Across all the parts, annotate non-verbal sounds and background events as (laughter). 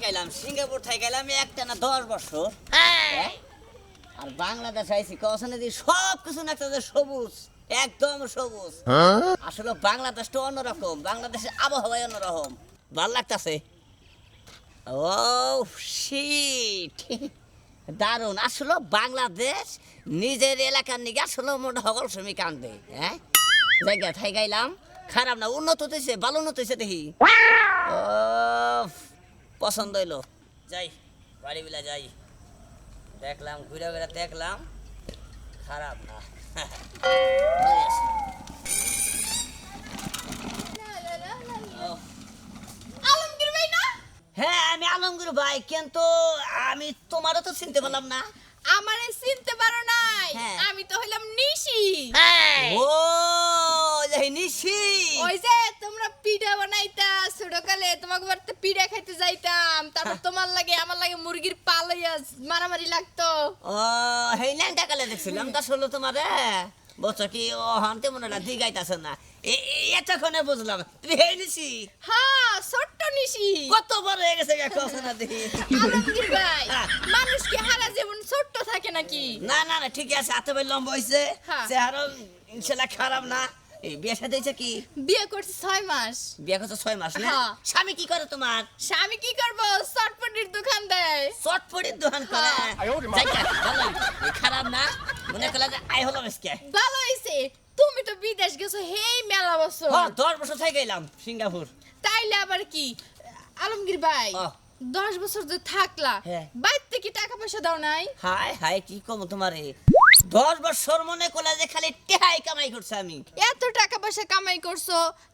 থাইকাইলাম Singapore থাইকাইলাম একটা না দশ বছর। হ্যাঁ? আর বাংলাদেশ আইসি সব কিছু না সবুজ একদম সবুজ। আসলে বাংলাদেশটা অন্যরকম বাংলাদেশের আবহাওয়া অন্যরকম। ভালো লাগতাছে? ও শিট (laughs) দারুণ। আসলে বাংলাদেশ নিজের এলাকার নিগে আসলে মোটা সকল শ্রমিক কান্দে হ্যাঁ? জায়গা থাই গাইলাম খারাপ না উন্নত হইছে ভালো উন্নত হইছে দেখি। ও পছন্দ হইল? যাই বাড়ি বিলা যাই। দেখলাম ঘুরে ঘুরে দেখলাম খারাপ না। হ্যাঁ আমি আলমগীর ভাই কিন্তু আমি তোমারও তো চিনতে পারলাম না। আমারে চিনতে পারো নাই। হ্যাঁ। আমি তো হইলাম নিশি ও এই নিশি ওই যে তোমরা পিঠা বানাইতা ছোটকালে তোমাকে বাড়িতে পিঠা খাইতে যাইতাম। তারপর তোমার লাগে আমার লাগে মুরগির পালাইয়া মারামারি লাগতো। ও হেই ল্যাংটা কালে দেখছিলাম তা শুনলো তোমারে? ও হানতে মনে না। এতক্ষণে বুঝলাম তুমি হেই নিশি? হ্যাঁ ছোট্ট নিশি। কত বড় হয়ে গেছে কথা দেখি আলমগীর ভাই হ্যাঁ। মানুষ কি হারা জীবন ছোট্ট থাকে নাকি? না না না ঠিক আছে এত বের লম্বা হয়েছে হ্যাঁ। চেহারা ইনশাল্লাহ খারাপ না। এই বিয়ে সাথে হয়েছে কি? বিয়ে করছি ছয় মাস। বিয়ে করছে ছয় মাস না? হ্যাঁ। স্বামী কি করে তোমার? স্বামী কি করব? চটপটির দোকান দেয়। চটপটির দোকান করে? হ্যাঁ। খারাপ না? মনে করলে আই হলো আজকে। ভালো হয়েছে। তুমি তো বিদেশ গেছো হেই মেলা বছর। হ্যাঁ, দশ বছর থেকে গেলাম সিঙ্গাপুর। তাইলে আবার কি? আলমগীর ভাই দশ বছর যে থাকলা হ্যাঁ। বাইতে কি টাকা পয়সা দাও নাই? হাই হাই কি কম তোমারে? দশ বছর মনে করলে যে খালি টেহাই কামাই করছে আমি। এত টাকা পয়সা কামাই করছ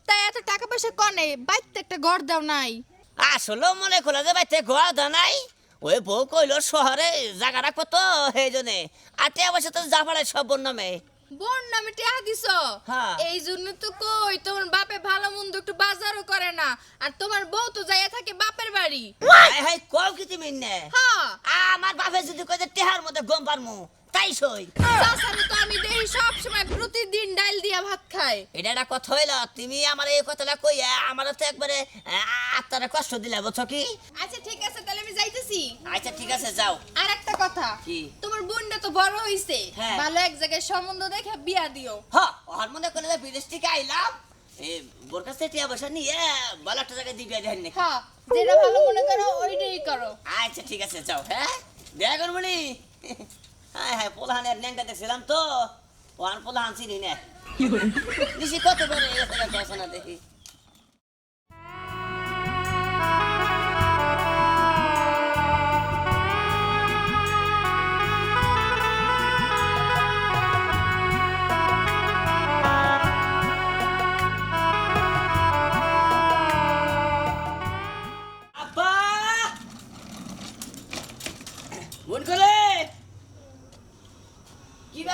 তাই এত টাকা পয়সা কনে? বাইতে একটা ঘর দাও নাই। আসলে মনে করলে যে বাইতে গোয়া দানাই ওই বউ কইলো শহরে জায়গা রাখব তো সেই জন্যে? আর তে অবশ্য তো যা পারে সব বোন নামে। বোন নামে টেহা দিছো? হ্যাঁ। এই জন্য তো কই তোমার বাপে ভালো মন্দ একটু বাজারও করে না আর তোমার বউ তো যাইয়া থাকে বাপের বাড়ি। হাই হাই কও কি তুমি নে হ্যাঁ। আমার বাপে যদি কই যে টেহার মধ্যে গম পারমু তাই সই। তাছাড়া তো আমি দেখি সব সময় প্রতিদিন ডাল দিয়া ভাত খাই। এটা একটা কথা হইল তুমি আমার এই কথাটা কইয়া আমার তো একবারে আত্মারে কষ্ট দিলে বুঝছ কি? আচ্ছা ঠিক আছে তাহলে আমি যাইতেছি। আচ্ছা ঠিক আছে যাও। আর একটা কথা কি? তোমার বোনটা তো বড় হইছে। হ্যাঁ। ভালো এক জায়গায় সম্বন্ধ দেখে বিয়া দিও। হ ওর মনে করলে যে বিদেশ থেকে আইলাম। এই বোর কাছ থেকে টিয়া পয়সা নিয়ে ভালো একটা জায়গায় দিবি দেখেন নাকি? হ্যাঁ যেটা ভালো মনে করো ওইটাই করো। আচ্ছা ঠিক আছে যাও হ্যাঁ? দেখা করব হ্যাঁ হ্যাঁ পোলাহানের ন্যাংটা দেখছিলাম তো। ওয়ান পোলাহান চিনি না। কত করে হয়ে না দেখি?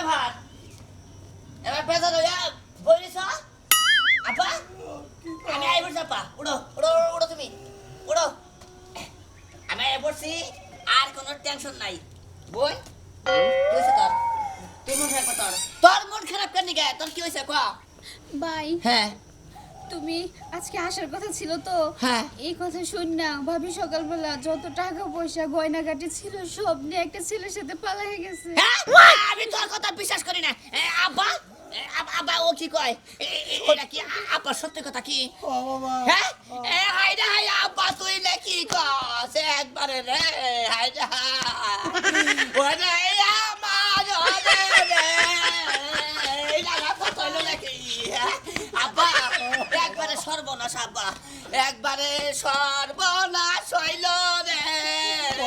কি ভাত? এবার পেছানো যা বলিস আপা? আমি আই পড়ছি আপা উড়ো উড়ো উড়ো, তুমি উড়ো আমি আই পড়ছি আর কোনো টেনশন নাই। বই? হয়েছে তোর। তুই মন খারাপ তোর। তোর মন খারাপ কেন গে? তোর কি হয়েছে ক? বাই। হ্যাঁ। তুমি আজকে আসার কথা ছিল তো? হ্যাঁ। এই কথা শুন না ভাবি সকালবেলা যত টাকা পয়সা গয়নাগাটি ছিল সব নিয়ে একটা ছেলের সাথে পালাই গেছে। হ্যাঁ? আমি তোর কথা বিশ্বাস করি না। আব্বা? আব্বা ও কি কয়? এটা কি আব্বা সত্যি কথা কি? হ্যাঁ? এ হাই রে হাই আব্বা তুই লে কি কস? একবারে রে হাই রে ওরে একবারে সর্বনাশ হইল রে।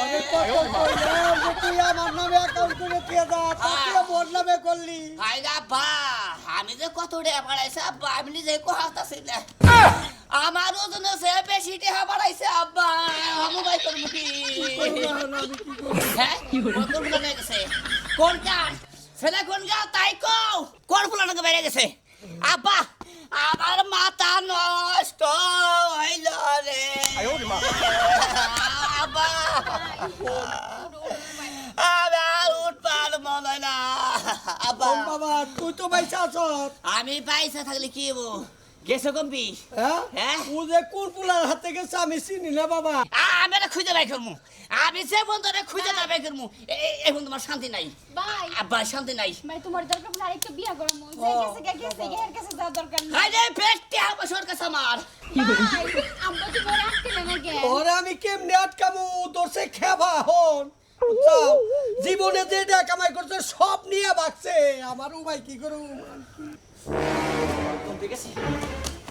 অনেক কষ্ট করলাম যে তুই আমার নামে অ্যাকাউন্ট করে দিয়ে দা তুই মোর নামে করলি। আব্বা আমি যে কত বাড়াইছে আব্বা আমি নিজে কোহাতাছি না। আমার ওজন সে বেশি টাকা বাড়াইছে আব্বা আমি ভাই করব কি হ্যাঁ কোন ফুলানো গেছে? কোন গান ছেলে কোন গান তাই কও। কোন ফুলানো বেড়ে গেছে? আব্বা আমার মাথা নষ্ট আব্বা আমার উঠবার মনে না আব্বা বাবা তুই তো পয়সা আছ আমি পয়সা থাকলে কি হব? গেছে কম্পি হ্যাঁ? হ্যাঁ? ও যে কোন পুলার হাতে গেছে আমি চিনি না বাবা। আমি এটা খুঁজে বাই করব আমি যে বন্ধুরে খুঁজে না বাই করব এখন তোমার শান্তি নাই। ভাই আব্বা শান্তি নাই। ভাই তোমার দরকার পড়লে আরেকটা বিয়া করার মন। গেছে গেছে এর কাছে যাওয়ার দরকার নেই। হাই রে পেটে আমার সর কাছে আমার। ভাই আব্বা তো বড় আটকে না গে ওরে আমি কেমনে আটকামু সে খেবা হন? জীবনে যে যা কামাই করছে, সব নিয়ে বাগছে আমার ভাই কি করু কম্পি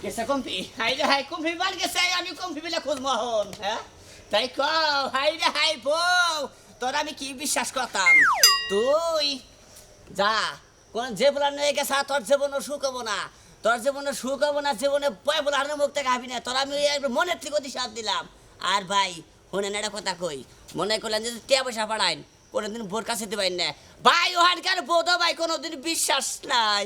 গেছে কম্পি হাই রে হাই কম্পি বাল গেছে। আমি কম্পি বিলে খুঁজবো হন হ্যাঁ? তাই কও, হাই রে হাই বউ, তোর আমি কি বিশ্বাস করতাম? তুই যা, কোন যে বলা নিয়ে গেছে, তোর জীবনে সুখ হব না। তোর জীবনে সুখ হব না, জীবনে বয় বলে আর মুখ থেকে হাবি না। তোর আমি মনের থেকে দিশাপ দিলাম। আর ভাই শুনেন একটা কথা কই। মনে করলেন যে টিয়া পয়সা পাঠাইন কোনোদিন ভোর কাছে দিবেন না। ভাই, ওহানকার বোধ ভাই কোনোদিন বিশ্বাস নাই।